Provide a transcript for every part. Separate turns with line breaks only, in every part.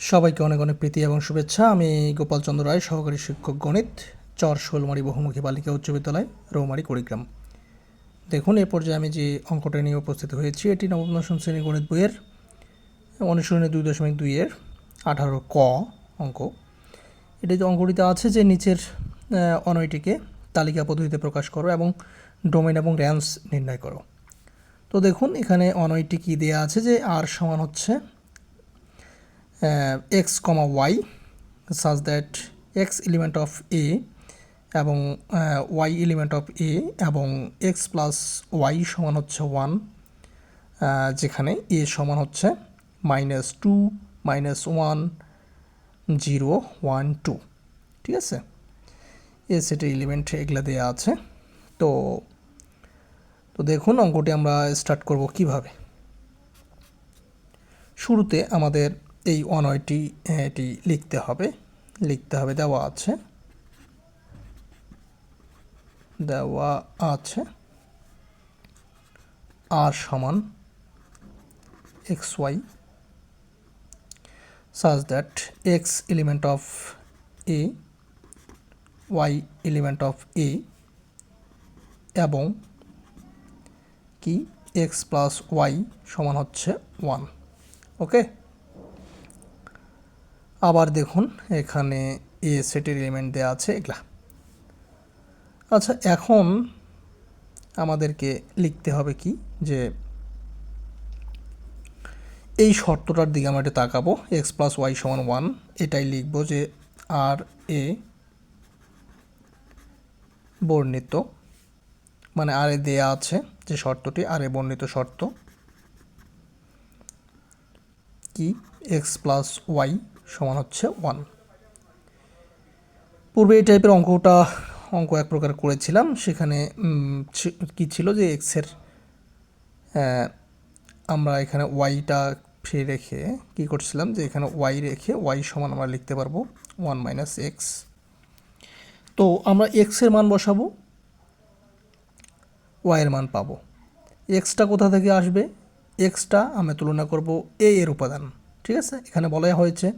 সবাইকে অনেক অনেক প্রীতি এবং শুভেচ্ছা। আমি গোপাল চন্দ্র রায়, সহকারী শিক্ষক গণিত, চর শোলমারি বহুমুখী বালিকা উচ্চ বিদ্যালয়, রৌমারি, কুড়িগ্রাম। দেখুন, এ পর্যায়ে আমি যে অঙ্কটা নিয়ে উপস্থিত হয়েছি, এটি নবম দশম শ্রেণি গণিত বইয়ের অনুশীলনী দুই দশমিক দুইয়ের আঠারো ক অঙ্ক। এটি যে অঙ্কটিতে আছে যে নিচের অনয়টিকে তালিকা পদ্ধতিতে প্রকাশ করো এবং ডোমেন এবং র্যান্স নির্ণয় করো। তো দেখুন, এখানে অনয়টি কী দেওয়া আছে যে আর সমান হচ্ছে x comma y such that x element of A এবং ওয়াই এলিমেন্ট অফ এ এবং এক্স প্লাস ওয়াই সমান হচ্ছে ওয়ান যেখানে এ সমান হচ্ছে minus two minus one zero one two ঠিক আছে? এ সেটের এলিমেন্ট এগুলো দেওয়া আছে। তো তো দেখুন, অঙ্কটি আমরা স্টার্ট করব কীভাবে? শুরুতে আমাদের এই অনয়টি, এটি লিখতে হবে। লিখতে হবে, দেওয়া আছে। দেওয়া আছে। আর সমান x y. such that x element of a y element of a এবং কি? x প্লাস ওয়াই সমান হচ্ছে ওয়ান। ওকে? আবার দেখুন, এখানে এ সেটের এলিমেন্ট দেওয়া আছে, এগুলা। আচ্ছা এখন আমাদেরকে লিখতে হবে কি? যে এই শর্তটার দিকে আমরা একটু তাকাবো। এক্স প্লাস ওয়াই সমান ওয়ান এটাই লিখব যে আর এ বর্ণিত মানে আর এ দেয়া আছে যে শর্তটি আর এ বর্ণিত শর্ত। কি? এক্স প্লাস ওয়াই সমান হচ্ছে ওয়ান পূর্বে এই টাইপের অঙ্কটা, অঙ্ক এক প্রকার করেছিলাম। সেখানে কি ছিল যে এক্সের আমরা এখানে ওয়াইটা ফ্রি রেখে কি করছিলাম যে এখানে ওয়াই রেখে ওয়াই সমান আমরা লিখতে পারব ওয়ান মাইনাস এক্স তো আমরা এক্সের মান বসাবো ওয়াইয়ের মান পাবো। এক্সটা কোথা থেকে আসবে? এক্সটা আমরা তুলনা করব এ এর উপাদান, ঠিক আছে? এখানে বলা হয়েছে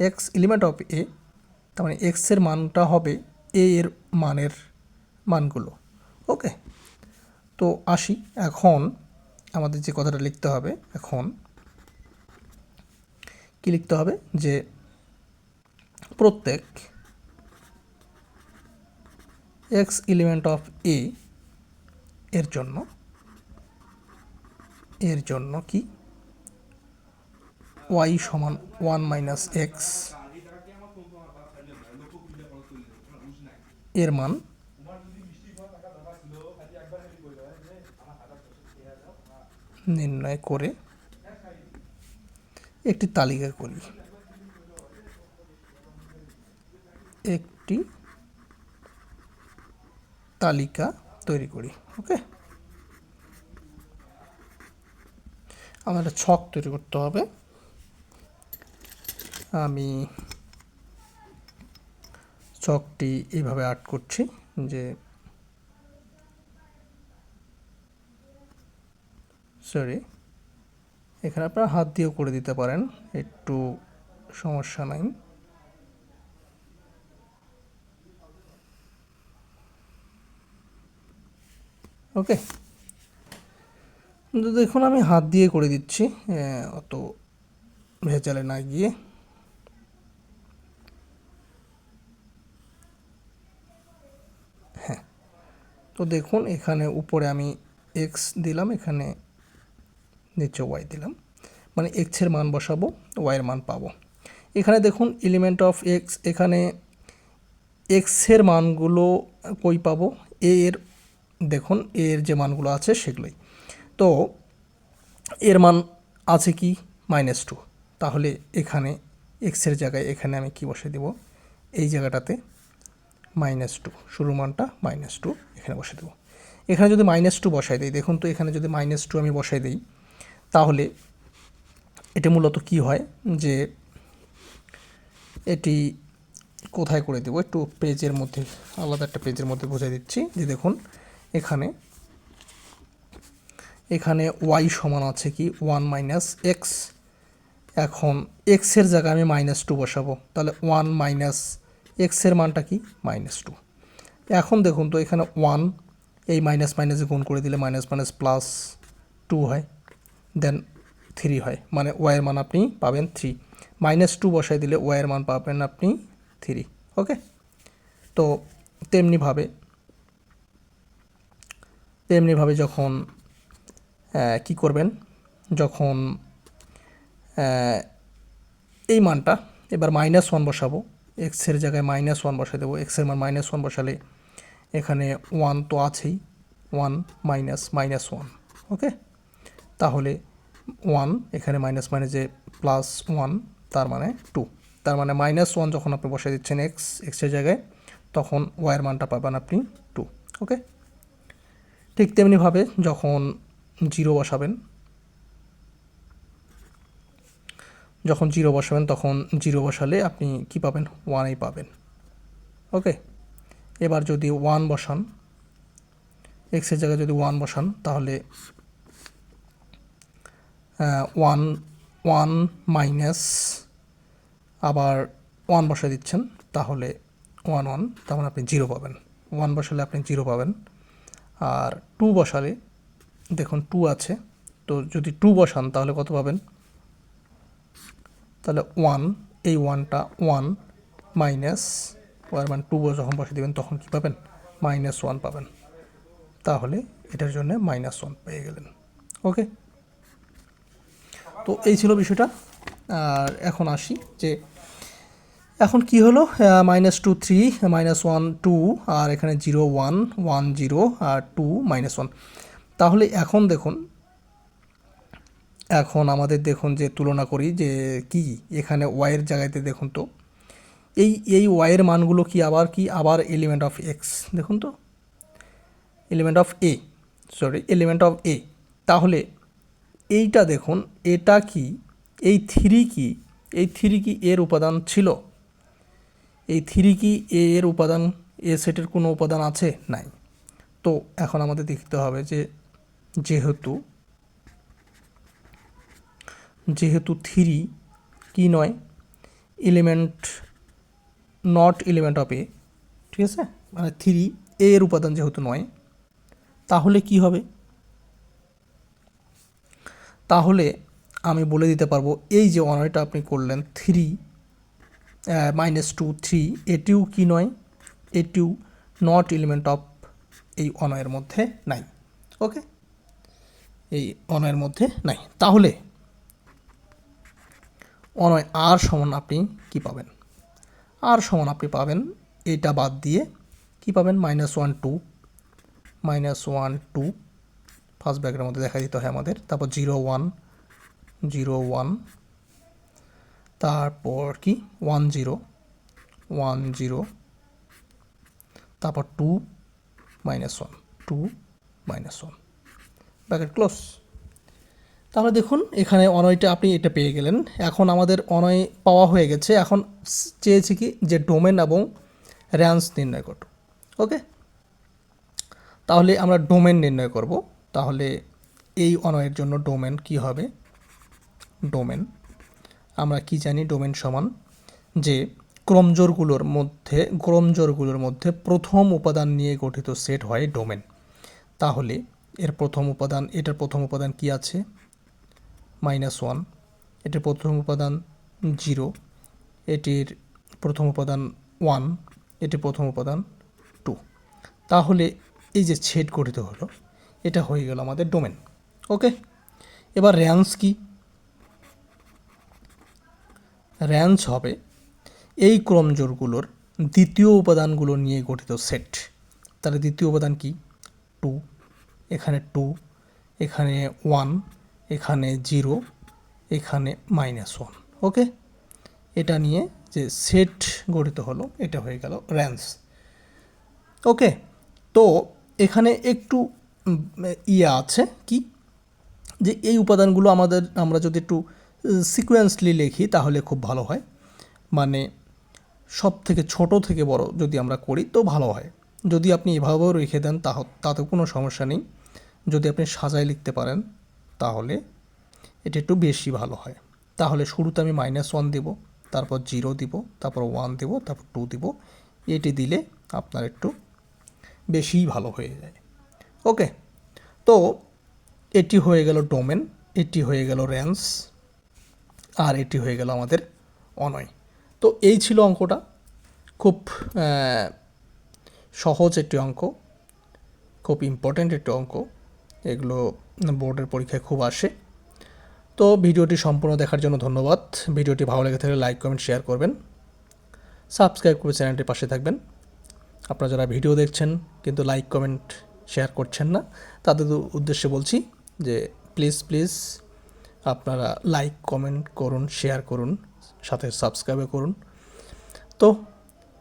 এক্স এলিমেন্ট অফ এ তার মানে এক্সের মানটা হবে এ এর মানের মানগুলো। ওকে তো আসি এখন আমাদের যে কথাটা লিখতে হবে, এখন কি লিখতে হবে? যে প্রত্যেক এক্স এলিমেন্ট অফ এ এর জন্য এর জন্য কি? ওয়াই সমান ওয়ান মাইনাস এক্স। এর মান? নির্ণয় করে একটি তালিকা করি। একটি তালিকা তৈরি করি, ওকে? একটা ছক তৈরি করতে হবে। আমি চকটি এইভাবে আর্ট করছি যে সরি এখানে আপনারা হাত দিয়েও করে দিতে পারেন, একটু সমস্যা নাই। ওকে দেখুন আমি হাত দিয়ে করে দিচ্ছি অত ভেজালে না গিয়ে। তো দেখুন, এখানে উপরে আমি এক্স দিলাম, এখানে নিচে ওয়াই দিলাম। মানে এক্সের মান বসাবো ওয়াইয়ের মান পাবো। এখানে দেখুন এলিমেন্ট অফ এক্স এখানে এক্সের মানগুলো কই পাবো? এ এর, দেখুন এর যে মানগুলো আছে সেগুলোই। তো এর মান আছে কি? মাইনাস টু তাহলে এখানে এক্সের জায়গায় এখানে আমি কি বসে দেব? এই জায়গাটাতে মাইনাস টু, শুরুর মানটা মাইনাস টু এখানে বসে দেবো। এখানে যদি মাইনাস টু বসাই দিই, দেখুন তো এখানে যদি মাইনাস টু আমি বসাই দিই, তাহলে এটা মূলত কি হয় যে এটি কোথায় করে দেবো? একটু পেজের মধ্যে, আলাদা একটা পেজের মধ্যে বোঝাই দিচ্ছি যে দেখুন, এখানে এখানে ওয়াই সমান আছে কি? ওয়ান মাইনাস এক্স এখন এক্সের জায়গায় আমি মাইনাস টু বসাবো, তাহলে ওয়ান মাইনাস এক্সের মানটা কি? মাইনাস টু এখন দেখুন তো এখানে ওয়ান এই মাইনাস মাইনাসে গুণ করে দিলে মাইনাস মাইনাস প্লাস টু হয় দেন থ্রি হয় মানে ওয়াইয়ের মান আপনি পাবেন থ্রি মাইনাস টু বসাই দিলে ওয়াইয়ের মান পাবেন আপনি থ্রি ওকে তো তেমনিভাবে তেমনিভাবে যখন কি করবেন? যখন এই মানটা, এবার মাইনাস ওয়ান বসাবো এক্সের জায়গায় মাইনাস ওয়ান বসাই দেবো। এক্সের মান মাইনাস ওয়ান বসালে এখানে ওয়ান তো আছেই। One minus minus one okay তাহলে ওয়ান এখানে মাইনাস মাইনাসে প্লাস ওয়ান তার মানে টু তার মানে মাইনাস ওয়ান যখন আপনি বসে দিচ্ছেন এক্স এক্সের জায়গায়, তখন ওয়াইয়ের মানটা পাবেন আপনি টু ওকে ঠিক তেমনিভাবে যখন জিরো বসাবেন যখন জিরো বসাবেন, তখন জিরো বসালে আপনি কি পাবেন? ওয়ানেই পাবেন। ওকে? এবার যদি ওয়ান বসান এক্সের জায়গায় যদি ওয়ান বসান, তাহলে ওয়ান ওয়ান মাইনাস আবার ওয়ান বসে দিচ্ছেন, তাহলে ওয়ান ওয়ান, তার মানে আপনি জিরো পাবেন। ওয়ান বসালে আপনি জিরো পাবেন। আর টু বসালে, দেখুন, টু আছে, তো যদি টু বসান, তাহলে কত পাবেন? তাহলে ওয়ান এই ওয়ানটা ওয়ান মাইনাস ওয়ান মান টু যখন বসে দেবেন, তখন কী পাবেন? মাইনাস ওয়ান পাবেন। তাহলে এটার জন্য মাইনাস ওয়ান পেয়ে গেলেন। ওকে তো এই ছিল বিষয়টা। আর এখন আসি যে এখন কি হলো? Minus two three minus one two আর এখানে জিরো ওয়ান ওয়ান জিরো আর টু মাইনাস ওয়ান তাহলে এখন দেখুন এখন আমাদের দেখুন যে তুলনা করি যে কি, এখানে ওয়াইয়ের জায়গাতে দেখুন তো, এই এই ওয়াইয়ের মানগুলো কি আবার কি? আবার এলিমেন্ট অফ এক্স দেখুন তো element of A sorry element of A তাহলে এইটা দেখুন, এটা কি, এই থ্রি কি, এই থ্রি কি এর উপাদান ছিল? এই থ্রি কি এ এর উপাদান এ সেটের কোনো উপাদান আছে? নাই। তো এখন আমাদের দেখতে হবে যে, যেহেতু যেহেতু থ্রি, কি নয়? Element not element of A ঠিক আছে? মানে থ্রি এর উপাদান যেহেতু নয়, তাহলে কি হবে? তাহলে আমি বলে দিতে পারব, এই যে অনয়টা আপনি করলেন, থ্রি মাইনাস টু থ্রি এটিও কি নয়? এটিও নট এলিমেন্ট অফ এই অনয়ের মধ্যে নাই ওকে এই অনয়ের মধ্যে নাই। তাহলে অনয় আর সমান আপনি কি পাবেন? আর সমান আপনি পাবেন এটা বাদ দিয়ে কি পাবেন? Minus one two minus one two first ব্র্যাকেটের মধ্যে দেখা দিতে হয় আমাদের। তারপর জিরো ওয়ান জিরো ওয়ান তারপর কি? ওয়ান জিরো ওয়ান জিরো তারপর two minus one two minus one bracket close তাহলে দেখুন, এখানে অনয়টা আপনি এটা পেয়ে গেলেন। এখন আমাদের অনয় পাওয়া হয়ে গেছে। এখন চেয়েছি কি যে ডোমেন এবং র্যান্স নির্ণয় করো ওকে? তাহলে আমরা ডোমেন নির্ণয় করব। তাহলে এই অনয়ের জন্য ডোমেন কি হবে? ডোমেন। আমরা কি জানি? ডোমেন সমান যে ক্রমজোরগুলোর মধ্যে ক্রমজোরগুলোর মধ্যে প্রথম উপাদান নিয়ে গঠিত সেট হয় ডোমেন। তাহলে এর প্রথম উপাদান, এটার প্রথম উপাদান কি আছে? মাইনাস ওয়ান এটির প্রথম উপাদান জিরো এটির প্রথম উপাদান ওয়ান এটির প্রথম উপাদান টু তাহলে এই যে ছেদ গঠিত হলো, এটা হয়ে গেল আমাদের ডোমেন ওকে এবার র্যান্স কি? র্যান্স হবে এই ক্রমজোরগুলোর দ্বিতীয় উপাদানগুলো নিয়ে গঠিত সেট তাহলে দ্বিতীয় উপাদান কি? টু এখানে টু এখানে ওয়ান এখানে জিরো, এখানে মাইনাস ওয়ান, ওকে? এটা নিয়ে যে সেট গঠিত হলো, এটা হয়ে গেল র্যান্স ওকে? তো এখানে একটু ইয়ে আছে কি? যে এই উপাদানগুলো আমাদের, আমরা যদি একটু সিকোয়েন্সলি লিখি, তাহলে খুব ভালো হয়। মানে সব থেকে ছোট থেকে বড় যদি আমরা করি, তো ভালো হয়। যদি আপনি এভাবেও রেখে দেন, তাহ, তাতে কোনো সমস্যা নেই। যদি আপনি সাজায় লিখতে পারেন তাহলে এটা একটু বেশি ভালো হয়। তাহলে শুরুতে আমি মাইনাস ওয়ান দেবো, তারপর জিরো দিব, তারপর ওয়ান দেবো, তারপর টু দিব। এটি দিলে আপনার একটু বেশিই ভালো হয়ে যায়। ওকে, তো এটি হয়ে গেল ডোমেন এটি হয়ে গেল র্যান্স আর এটি হয়ে গেল আমাদের অনয়। তো এই ছিল অঙ্কটা। খুব সহজ একটি অঙ্ক, খুব ইম্পর্ট্যান্ট একটি অঙ্ক। এগুলো বোর্ডের পরীক্ষায় খুব আসে। তো ভিডিওটি সম্পূর্ণ দেখার জন্য ধন্যবাদ। ভিডিওটি ভালো লেগে থাকলে লাইক, কমেন্ট, শেয়ার করবেন। সাবস্ক্রাইব করে চ্যানেলটির পাশে থাকবেন। আপনারা যারা ভিডিও দেখছেন কিন্তু লাইক, কমেন্ট, শেয়ার করছেন না, তাদের উদ্দেশ্যে বলছি যে প্লিজ প্লিজ আপনারা লাইক, কমেন্ট করুন, শেয়ার করুন, সাথে সাবস্ক্রাইবও করুন। তো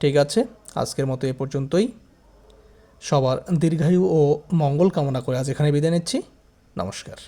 ঠিক আছে, আজকের মতো এ পর্যন্তই। সবার দীর্ঘায়ু ও মঙ্গল কামনা করে আজ এখানে বিদায় নিচ্ছি। নমস্কার।